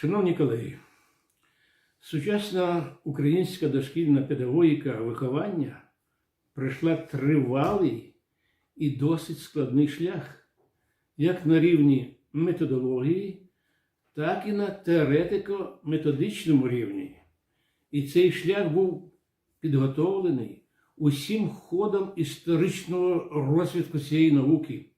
Шановні колеги, сучасна українська дошкільна педагогіка виховання пройшла тривалий і досить складний шлях, як на рівні методології, так і на теоретико-методичному рівні. І цей шлях був підготовлений усім ходом історичного розвитку цієї науки.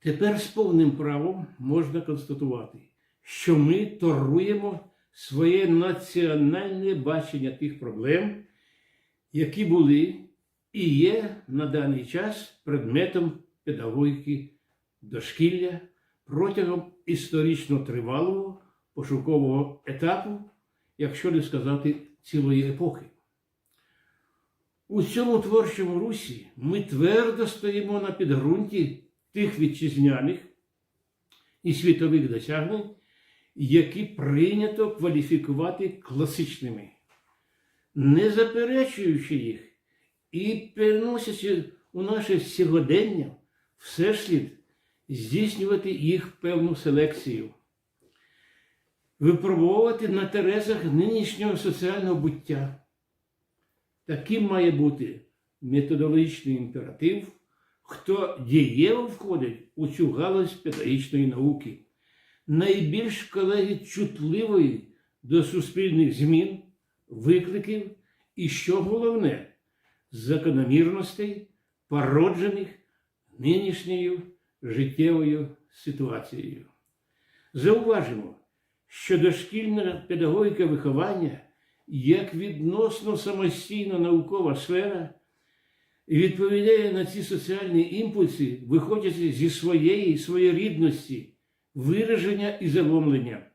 Тепер з повним правом можна констатувати, що ми торуємо своє національне бачення тих проблем, які були і є на даний час предметом педагогіки дошкілля протягом історично тривалого пошукового етапу, якщо не сказати цілої епохи. У цьому творчому русі ми твердо стоїмо на підґрунті тих вітчизняних і світових досягнень, які прийнято кваліфікувати класичними, не заперечуючи їх і переносячи у наше сьогодення, все ж слід здійснювати їх певну селекцію, випробовувати на терезах нинішнього соціального буття. Таким має бути методологічний імператив, хто дієво входить у цю галузь педагогічної науки, найбільш колеги чутливої до суспільних змін, викликів і, що головне, закономірностей, породжених нинішньою життєвою ситуацією. Зауважимо, що дошкільна педагогіка виховання як відносно самостійна наукова сфера і відповідає на ці соціальні імпульси, виходячи зі своєї своєрідності, вираження і заломлення,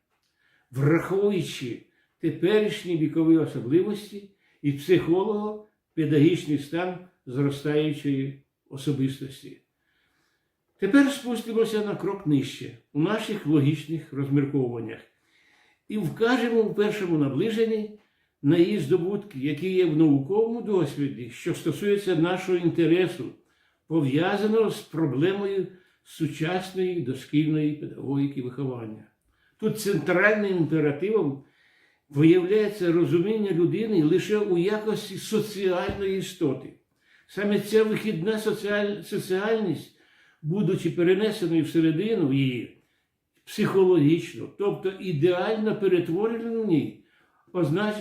враховуючи теперішні вікові особливості і психолого-педагогічний стан зростаючої особистості. Тепер спустимося на крок нижче у наших логічних розмірковуваннях і вкажемо у першому наближенні на її здобутки, які є в науковому досвіді, що стосується нашого інтересу, пов'язаного з проблемою сучасної дошкільної педагогіки виховання. Тут центральним імперативом виявляється розуміння людини лише у якості соціальної істоти. Саме ця вихідна соціаль... соціальність, будучи перенесеною всередину її психологічно, тобто ідеально перетвореною в ній, означ...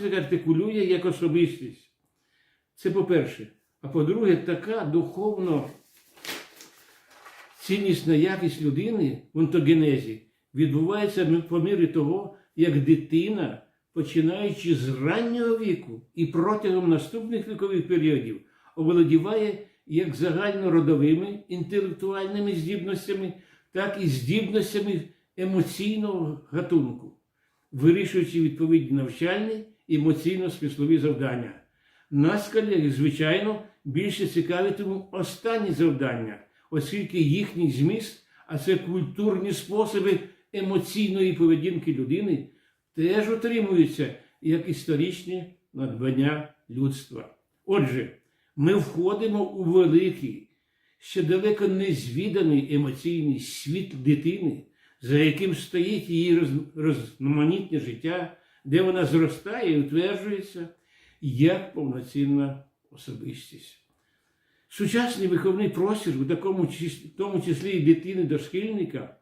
артикулює як особистість. Це по-перше. А по-друге, така духовно ціннісна якість людини в онтогенезі відбувається по мірі того, як дитина, починаючи з раннього віку і протягом наступних вікових періодів, оволодіває як загальнородовими інтелектуальними здібностями, так і здібностями емоційного гатунку вирішуючи відповідні навчальні і емоційно-смислові завдання. Нас, колеги, звичайно, більше цікавитимуть останні завдання, оскільки їхній зміст, а це культурні способи емоційної поведінки людини, теж отримуються як історичні надбання людства. Отже, ми входимо у великий, ще далеко не звіданий емоційний світ дитини за яким стоїть її розноманітне життя, де вона зростає і утверджується як повноцінна особистість. Сучасний виховний простір, у такому в тому числі і дитини дошкільника,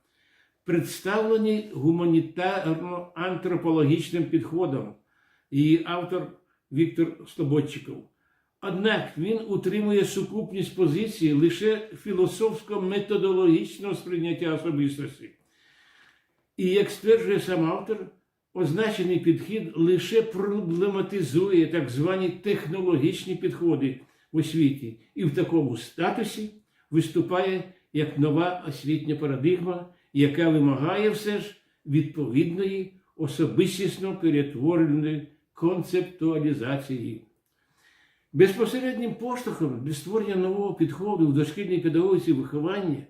представлений гуманітарно-антропологічним підходом, її автор Віктор Слободчиков. Однак він утримує сукупність позиції лише філософсько-методологічного сприйняття особистості. І як стверджує сам автор, означений підхід лише проблематизує так звані технологічні підходи в освіті і в такому статусі виступає як нова освітня парадигма, яка вимагає все ж відповідної особистісно перетвореної концептуалізації. Безпосереднім поштовхом для створення нового підходу в дошкільній педагогіці виховання,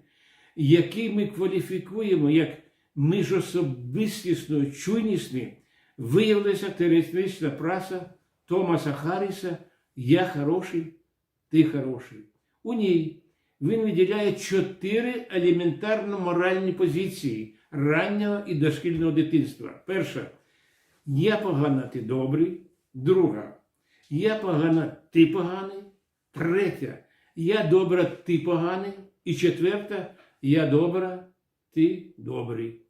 який ми кваліфікуємо як міжособистісно чуйнісні виявилася теоретична праса Томаса Харріса Я хороший, ти хороший. У ній він виділяє чотири елементарно моральні позиції раннього і дошкільного дитинства. Перша я погана, ти добрий. Друга я погана, ти поганий. Третя я добра, ти поганий. І четверта я добра, ти добрий.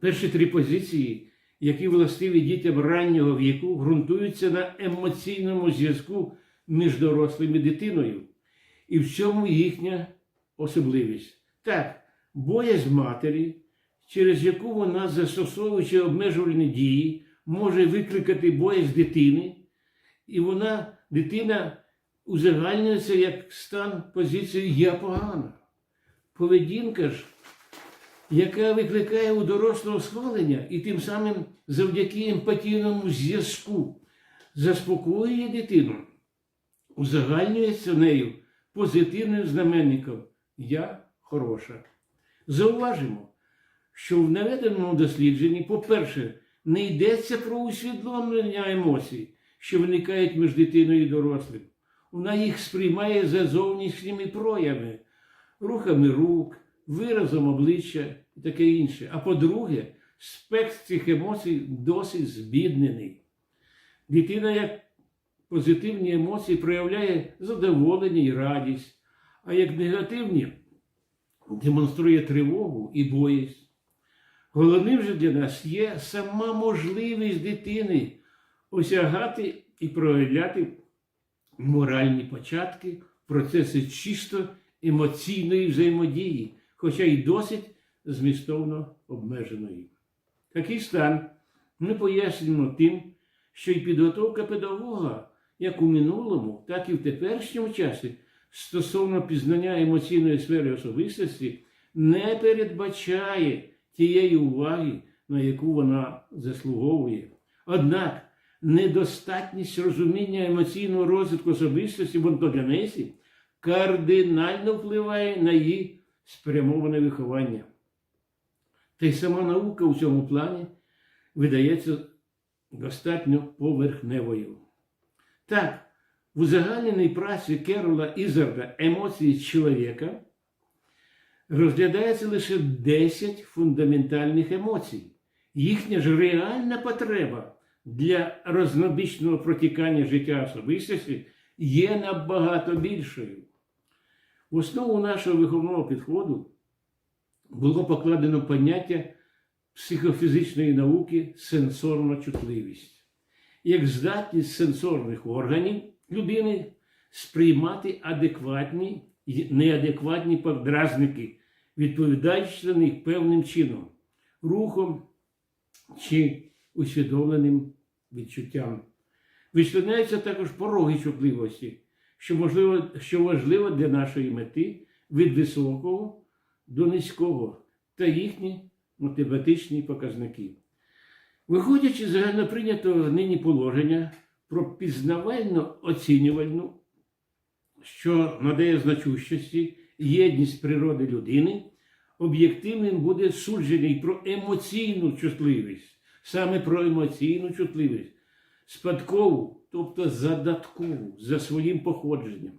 Перші три позиції, які властиві дітям раннього віку, ґрунтуються на емоційному зв'язку між дорослим і дитиною. І в цьому їхня особливість. Так, боязнь матері, через яку вона, застосовуючи обмежувальні дії, може викликати боязнь дитини, і вона, дитина, узагальнюється як стан позиції Я погана. Поведінка ж яка викликає у дорослого схвалення і тим самим завдяки емпатійному зв'язку заспокоює дитину, узагальнюється нею позитивним знаменником Я хороша. Зауважимо, що в наведеному дослідженні, по-перше, не йдеться про усвідомлення емоцій, що виникають між дитиною і дорослим. Вона їх сприймає за зовнішніми проявами, рухами рук, виразом обличчя і таке інше. А по-друге, спектр цих емоцій досить збіднений. Дитина як позитивні емоції проявляє задоволення і радість, а як негативні демонструє тривогу і боязнь. Головним же для нас є сама можливість дитини осягати і проявляти моральні початки, процеси чисто емоційної взаємодії, хоча й досить змістовно обмеженої. Такий стан ми пояснюємо тим, що й підготовка педагога як у минулому, так і в теперішньому часі стосовно пізнання емоційної сфери особистості не передбачає тієї уваги, на яку вона заслуговує. Однак недостатність розуміння емоційного розвитку особистості в онтогенезі кардинально впливає на її спрямоване виховання. Та й сама наука у цьому плані видається достатньо поверхневою. Так, в узагальненій праці Керола Ізарда емоції чоловіка розглядається лише 10 фундаментальних емоцій. Їхня ж реальна потреба для рознобічного протікання життя особистості є набагато більшою. В основу нашого виховного підходу було покладено поняття психофізичної науки сенсорна чутливість, як здатність сенсорних органів людини сприймати адекватні і неадекватні подразники, відповідаючи на них певним чином, рухом чи усвідомленим відчуттям. Вичленяються також пороги чутливості, що, можливо, що важливо для нашої мети від високого до низького та їхні математичні показники. Виходячи з загальноприйнятого нині положення про пізнавально оцінювальну, що надає значущості єдність природи людини, об'єктивним буде суджений про емоційну чутливість, саме про емоційну чутливість, спадкову, тобто задаткову за своїм походженням.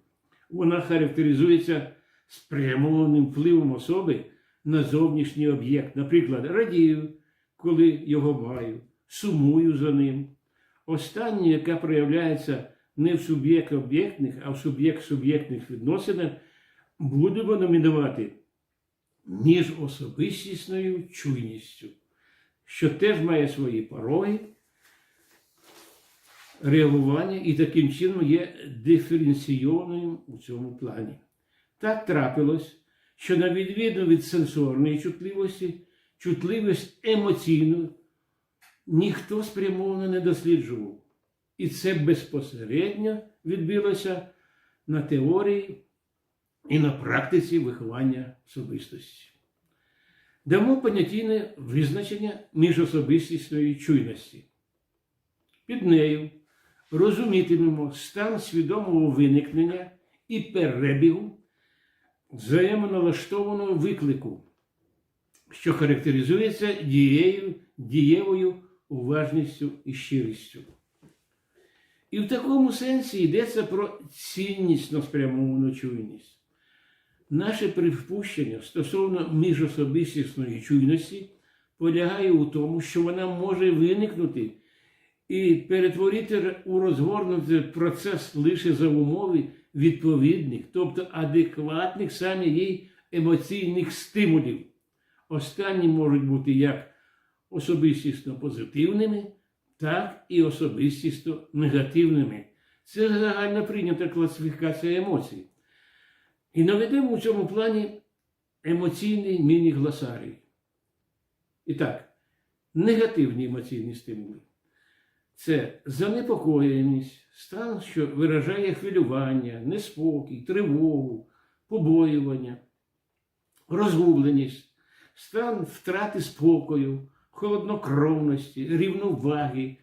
Вона характеризується спрямованим впливом особи на зовнішній об'єкт. Наприклад, радію, коли його маю, сумую за ним. Останнє, яка проявляється не в суб'єкт-об'єктних, а в суб'єкт-суб'єктних відносинах, будемо номінувати міжособистісною чуйністю, що теж має свої пороги, реагування і таким чином є диференційованим у цьому плані. Так трапилось, що на відміну від сенсорної чутливості, чутливість емоційну ніхто спрямовано не досліджував. І це безпосередньо відбилося на теорії і на практиці виховання особистості. Дамо понятійне визначення міжособистісної чуйності. Під нею розумітимемо стан свідомого виникнення і перебігу взаємоналаштованого виклику, що характеризується дією, дієвою уважністю і щирістю. І в такому сенсі йдеться про ціннісно спрямовану чуйність. Наше припущення стосовно міжособистісної чуйності полягає у тому, що вона може виникнути і перетворити у розгорнутий процес лише за умови відповідних, тобто адекватних саме їй емоційних стимулів. Останні можуть бути як особистісно позитивними, так і особистісно негативними. Це загально прийнята класифікація емоцій. І наведемо у цьому плані емоційний міні-гласарій. І так, негативні емоційні стимули. Це занепокоєність, стан, що виражає хвилювання, неспокій, тривогу, побоювання, розгубленість, стан втрати спокою, холоднокровності, рівноваги,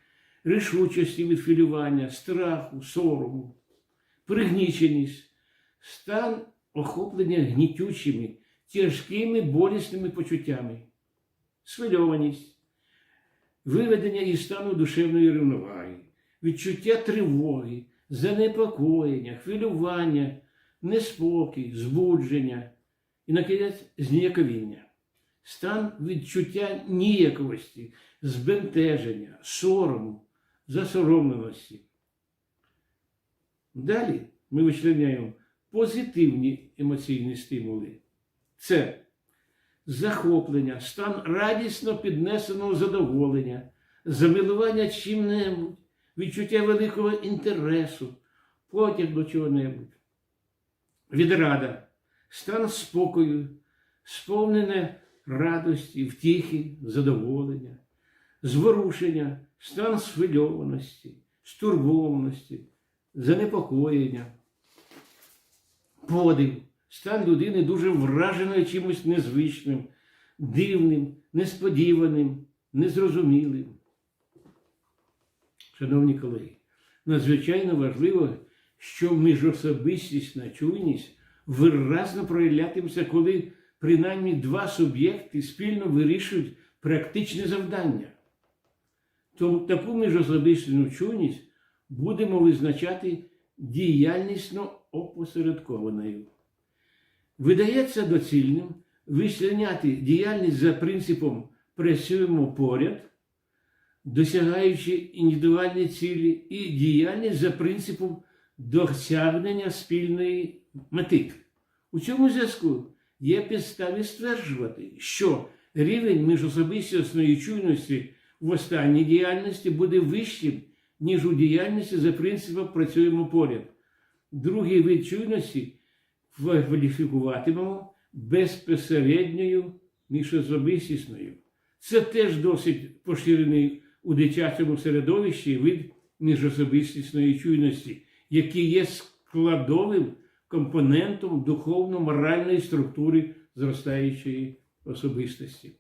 рішучості від хвилювання, страху, сорому, пригніченість, стан охоплення гнітючими, тяжкими болісними почуттями, схвильованість, виведення із стану душевної рівноваги, відчуття тривоги, занепокоєння, хвилювання, неспокій, збудження і, накінець, зніяковіння. Стан відчуття ніяковості, збентеження, сорому, засоромленості. Далі ми вичленяємо позитивні емоційні стимули. Це захоплення, стан радісно піднесеного задоволення, замилування чим-небудь, відчуття великого інтересу, потяг до чого-небудь. Відрада, стан спокою, сповнене радості, втіхи, задоволення, зворушення, стан схвильованості, стурбованості, занепокоєння, подив, стан людини дуже враженої чимось незвичним, дивним, несподіваним, незрозумілим. Шановні колеги, надзвичайно важливо, що міжособистісна чуйність виразно проявлятиметься, коли принаймні два суб'єкти спільно вирішують практичне завдання. Тому таку міжособистісну чуйність будемо визначати діяльнісно опосередкованою. Видається доцільним вичленяти діяльність за принципом працюємо поряд, досягаючи індивідуальні цілі, і діяльність за принципом досягнення спільної мети. У цьому зв'язку є підстави стверджувати, що рівень міжособистісної чуйності в останній діяльності буде вищим, ніж у діяльності за принципом працюємо поряд. Другий вид чуйності кваліфікуватимемо безпосередньою міжособистісною. Це теж досить поширений у дитячому середовищі вид міжособистісної чуйності, який є складовим компонентом духовно-моральної структури зростаючої особистості.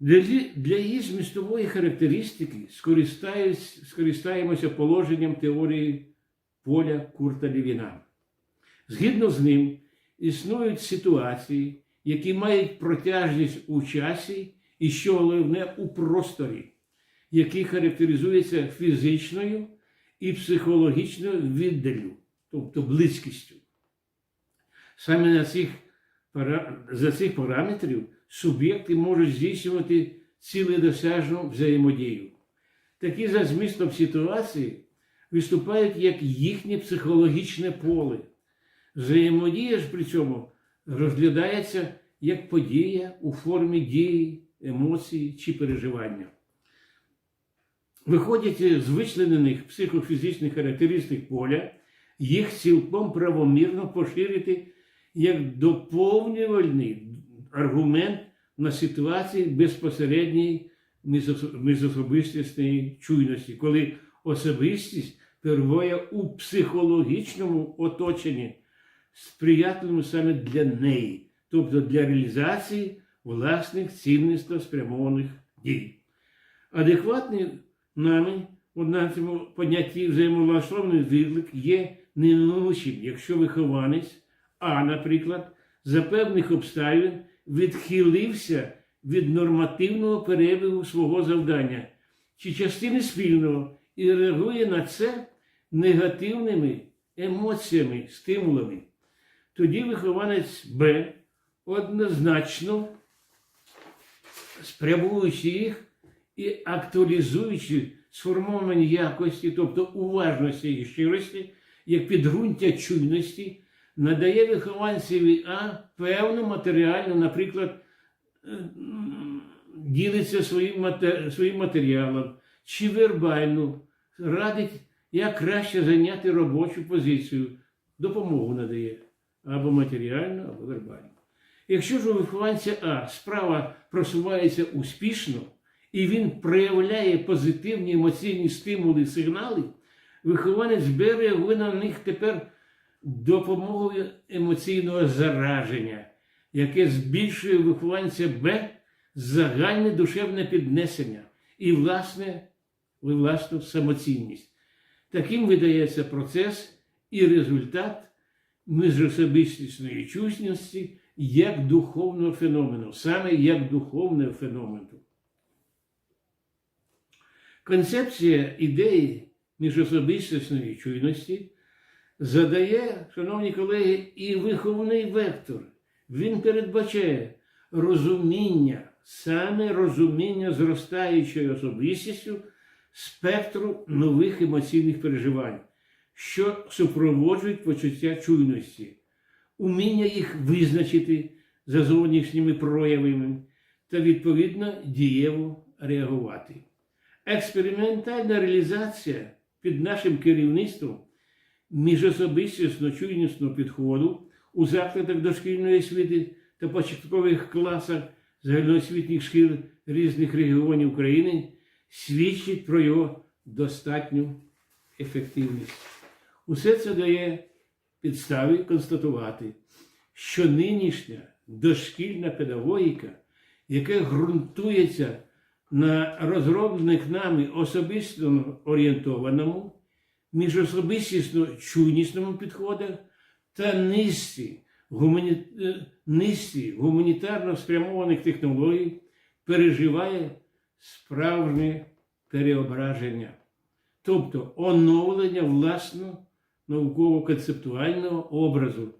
Для, її змістової характеристики скористаємося положенням теорії поля Курта Лівіна. Згідно з ним, існують ситуації, які мають протяжність у часі і, що головне, у просторі, які характеризуються фізичною і психологічною віддалю, тобто близькістю. Саме на цих, за цих параметрів суб'єкти можуть здійснювати ціледосяжну взаємодію. Такі за змістом ситуації виступають як їхнє психологічне поле. Взаємодія ж при цьому розглядається як подія у формі дії, емоції чи переживання. Виходячи з вичленених психофізичних характеристик поля, їх цілком правомірно поширити як доповнювальний аргумент на ситуації безпосередньої міжосо- міжособистісної чуйності, коли особистість перебуває у психологічному оточенні, сприятливому саме для неї, тобто для реалізації власних цінностей спрямованих дій. Адекватний нами у нашому понятті взаємовлаштований відлик є неминучим, якщо вихованець, а, наприклад, за певних обставин відхилився від нормативного перебігу свого завдання чи частини спільного і реагує на це негативними емоціями, стимулами. Тоді вихованець Б однозначно спрямуючи їх і актуалізуючи сформовані якості, тобто уважності і щирості, як підґрунтя чуйності, надає вихованцеві А певну матеріальну, наприклад, е, ділиться своїм, своїм матеріалом, чи вербальну, радить, як краще зайняти робочу позицію, допомогу надає або матеріальну, або вербальну. Якщо ж у вихованця А справа просувається успішно, і він проявляє позитивні емоційні стимули, сигнали, вихованець Б реагує на них тепер допомогою емоційного зараження, яке збільшує вихованця Б загальне душевне піднесення і власне, власну самоцінність. Таким видається процес і результат міжособистісної чутності як духовного феномену, саме як духовного феномену. Концепція ідеї міжособистісної чуйності задає, шановні колеги, і виховний вектор. Він передбачає розуміння, саме розуміння зростаючою особистістю спектру нових емоційних переживань, що супроводжують почуття чуйності, уміння їх визначити за зовнішніми проявами та відповідно дієво реагувати. Експериментальна реалізація під нашим керівництвом міжособистісно-чуйнісного підходу у закладах дошкільної освіти та початкових класах загальноосвітніх шкіл різних регіонів України свідчить про його достатню ефективність. Усе це дає підстави констатувати, що нинішня дошкільна педагогіка, яка ґрунтується на розроблених нами особисто орієнтованому, міжособистісно чуйнісному підходах та низці, гумані... е, низці гуманітарно спрямованих технологій переживає справжнє переображення, тобто оновлення власного науково-концептуального образу.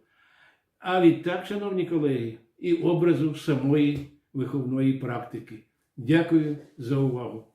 А відтак, шановні колеги, і образу самої виховної практики. Дякую за увагу.